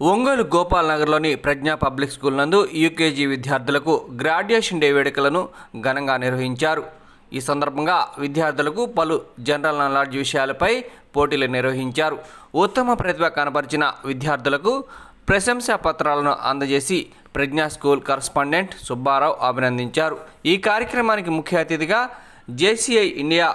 ఒంగోలు గోపాల్ నగర్లోని Pragna public school నందు UKG విద్యార్థులకు గ్రాడ్యుయేషన్ డే వేడుకలను ఘనంగా నిర్వహించారు. ఈ సందర్భంగా విద్యార్థులకు పలు జనరల్ నాలెడ్జ్ విషయాలపై పోటీలు నిర్వహించారు. ఉత్తమ ప్రతిభ కనబరిచిన విద్యార్థులకు ప్రశంసా పత్రాలను అందజేసి ప్రజ్ఞా స్కూల్ కరస్పాండెంట్ సుబ్బారావు అభినందించారు. ఈ కార్యక్రమానికి ముఖ్య అతిథిగా JCI India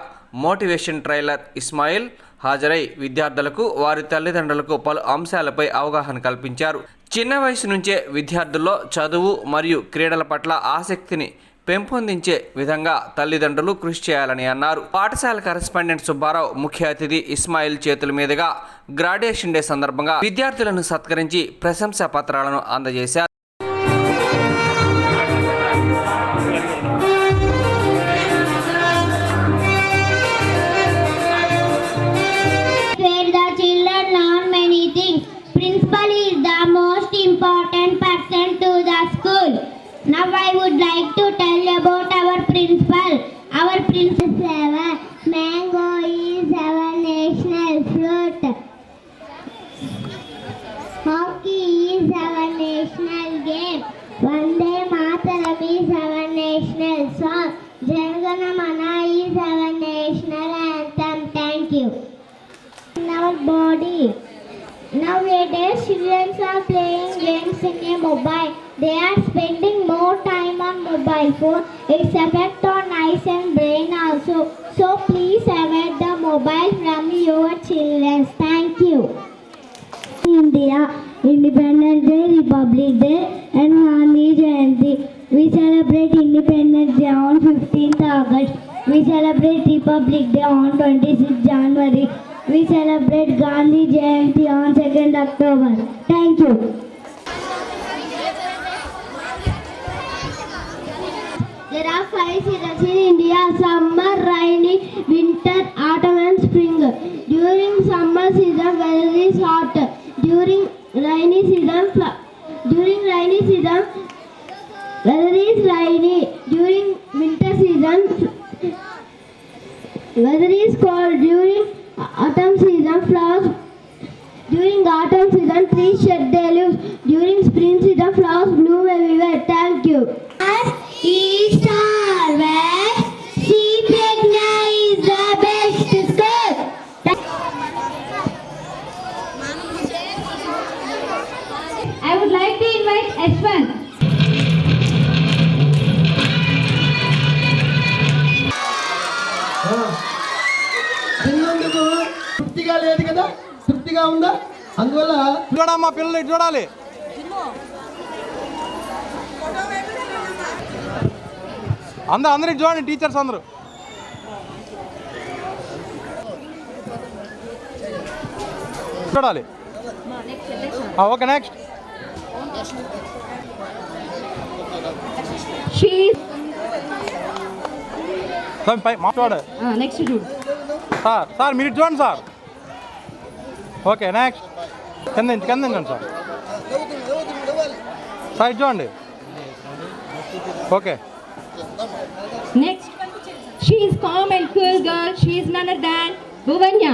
motivation trainer Ismail హాజరై విద్యార్థులకు వారి తల్లిదండ్రులకు పలు అంశాలపై అవగాహన కల్పించారు. చిన్న వయసు నుంచే విద్యార్థుల్లో చదువు మరియు క్రీడల పట్ల ఆసక్తిని పెంపొందించే విధంగా తల్లిదండ్రులు కృషి చేయాలని అన్నారు. పాఠశాల కరెస్పాండెంట్ సుబ్బారావు ముఖ్య అతిథి ఇస్మాయిల్ చేతుల మీదుగా గ్రాడ్యుయేషన్ డే సందర్భంగా విద్యార్థులను సత్కరించి ప్రశంసా పత్రాలను అందజేశారు. You in our body. Nowadays, children are playing games in a mobile. They are spending more time on mobile phone. Its effect on eyes and brain also. So please avoid the mobile from your children. Thank you. India, Independence Day, Republic Day, and Gandhi Jayanti. We celebrate Independence Day on 15th August. We celebrate Republic Day on 26th January. We celebrate Gandhi Jayanti on 2nd October. Thank you. There are five seasons in India summer, rainy, winter, autumn, and spring. During summer season, weather is hot. During rainy season, during rainy season, trees shed their leaves. During spring the flowers bloom everywhere. Thank you. East or west, see Pragna is the best school. I would like to invite Ashwan. తిన్నందుకు తృప్తిగా లేదు కదా తృప్తిగా ఉందా అందువల్ల చూడమ్మా పిల్లలు ఇటు చూడాలి. అందరూ అందరూ ఇటు చూడండి టీచర్స్ అందరూ. చూడాలి. ఆ, ఓకే నెక్స్ట్. చూడ. సార్ సార్ మీరు చూడండి సార్. ఓకే నెక్స్ట్ కింద కింద సార్ సార్ చూడండి okay Next, she is calm and cool girl. She is none other than Bhuvanya.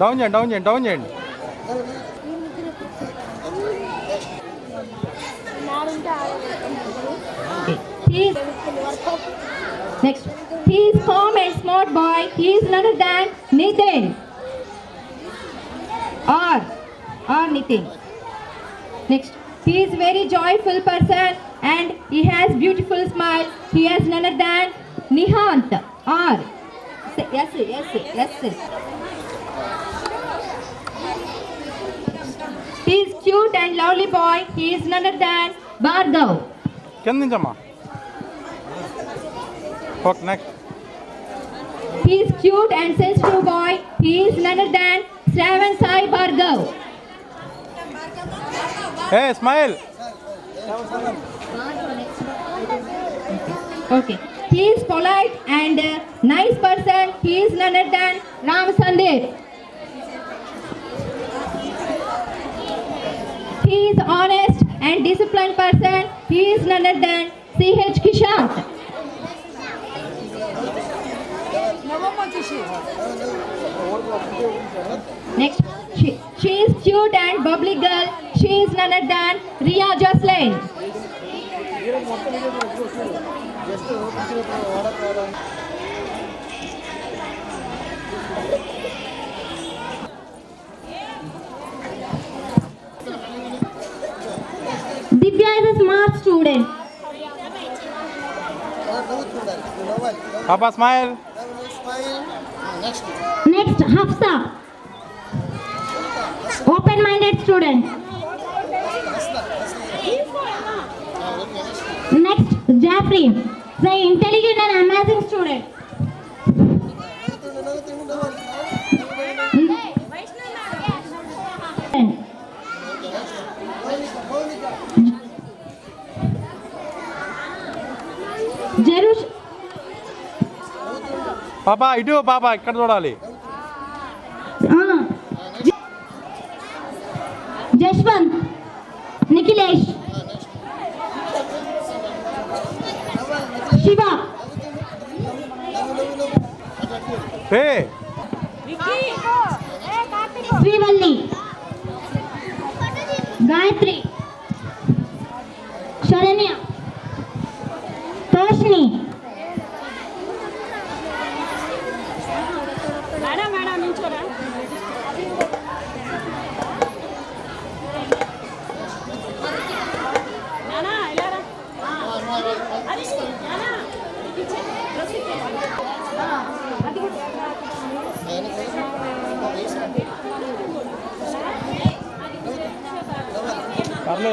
Down చేయండి డౌన్ చేయండి డౌన్ చేయండి next. he is calm and smart boy. He is none other than Nitin. Or, or Nitin. Next. He is very joyful person and he has beautiful smile. He has none other than Nihant. Or, yes, yes, yes. yes. He is cute and lovely boy. He is none other than Bhargav. Can you Fuck next. He is cute and sensitive boy. He is none other than seven. Sai Bargo. Hey, smile. Okay. He is polite and uh, nice person. He is none other than Ram Sandeep. He is honest and disciplined person. He is none other than C.H. Kishan. Next, she, she is cute and bubbly girl. She is none other than Ria Jocelyn. Divya is a smart student. Papa smile. Next, Hafsa. Open-minded student. Next, Jeffrey. The intelligent and amazing student. పాపా ఇటు పాపా ఇక్కడ చూడాలి Ah. J- Jashwant, Nikhilesh, Shiva,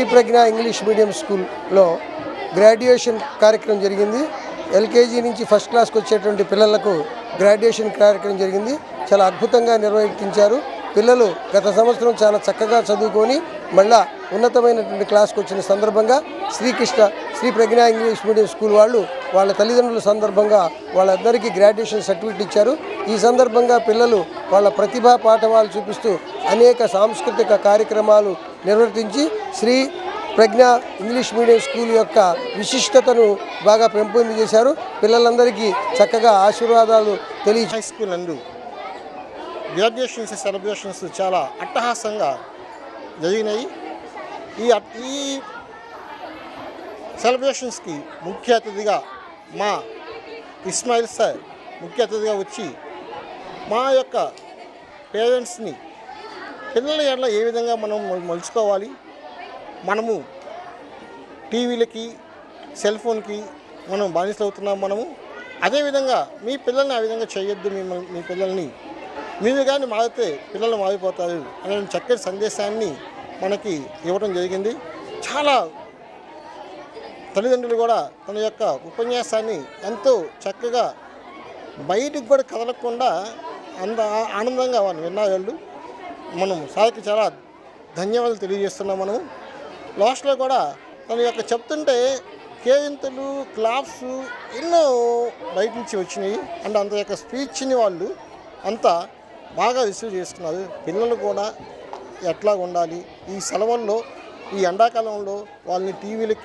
Sri Pragna English medium స్కూల్లో graduation కార్యక్రమం జరిగింది. LKG నుంచి first క్లాస్కి వచ్చేటువంటి పిల్లలకు గ్రాడ్యుయేషన్ కార్యక్రమం జరిగింది. చాలా అద్భుతంగా నిర్వహించారు. పిల్లలు గత సంవత్సరం చాలా చక్కగా చదువుకొని మళ్ళా ఉన్నతమైనటువంటి క్లాస్కి వచ్చిన సందర్భంగా Srikrishna Sri Pragna English medium school వాళ్ళు వాళ్ళ తల్లిదండ్రుల సందర్భంగా వాళ్ళందరికీ గ్రాడ్యుయేషన్ సర్టిఫికేట్ ఇచ్చారు. ఈ సందర్భంగా పిల్లలు వాళ్ళ ప్రతిభా పాఠవాలు చూపిస్తూ అనేక సాంస్కృతిక కార్యక్రమాలు నిర్వర్తించి Sri Pragna English medium school యొక్క విశిష్టతను బాగా పెంపొందించేశారు పిల్లలందరికీ చక్కగా ఆశీర్వాదాలు తెలియ హై స్కూల్ నందు గ్రాడ్యుయేషన్స్ సెలబ్రేషన్స్ చాలా అట్టహాసంగా జరిగినాయి. ఈ ఈ సెలబ్రేషన్స్కి ముఖ్య అతిథిగా మా ఇస్మాయిల్ సార్ ముఖ్య అతిథిగా వచ్చి మా యొక్క పేరెంట్స్ని పిల్లల ఎడల ఏ విధంగా మనం మలుచుకోవాలి? మనము టీవీలకి సెల్ ఫోన్కి మనం బానిసలు అవుతున్నాం మనము. అదేవిధంగా మీ పిల్లల్ని ఆ విధంగా చేయొద్దు మిమ్మల్ని మీ పిల్లల్ని. మీరు కానీ మారితే పిల్లలు మారిపోతారు అనే చక్కటి సందేశాన్ని మనకి ఇవ్వడం జరిగింది. చాలా తల్లిదండ్రులు కూడా తన యొక్క ఉపన్యాసాన్ని ఎంతో చక్కగా బయటికి కూడా కదలకుండా అంద ఆనందంగా వాళ్ళు విన్నారు వాళ్ళు. మనం సార్కి చాలా ధన్యవాదాలు తెలియజేస్తున్నాం మనము. లాస్ట్లో కూడా తన యొక్క చెప్తుంటే కేయింతలు క్లాప్స్ ఎన్నో బయట నుంచి వచ్చినాయి. అండ్ అంత యొక్క స్పీచ్ని వాళ్ళు అంతా బాగా రిసీవ్ చేసుకున్నారు పిల్లలు కూడా ఎట్లా ఉండాలి? ఈ సెలవుల్లో ఈ ఎండాకాలంలో వాళ్ళని టీవీలకి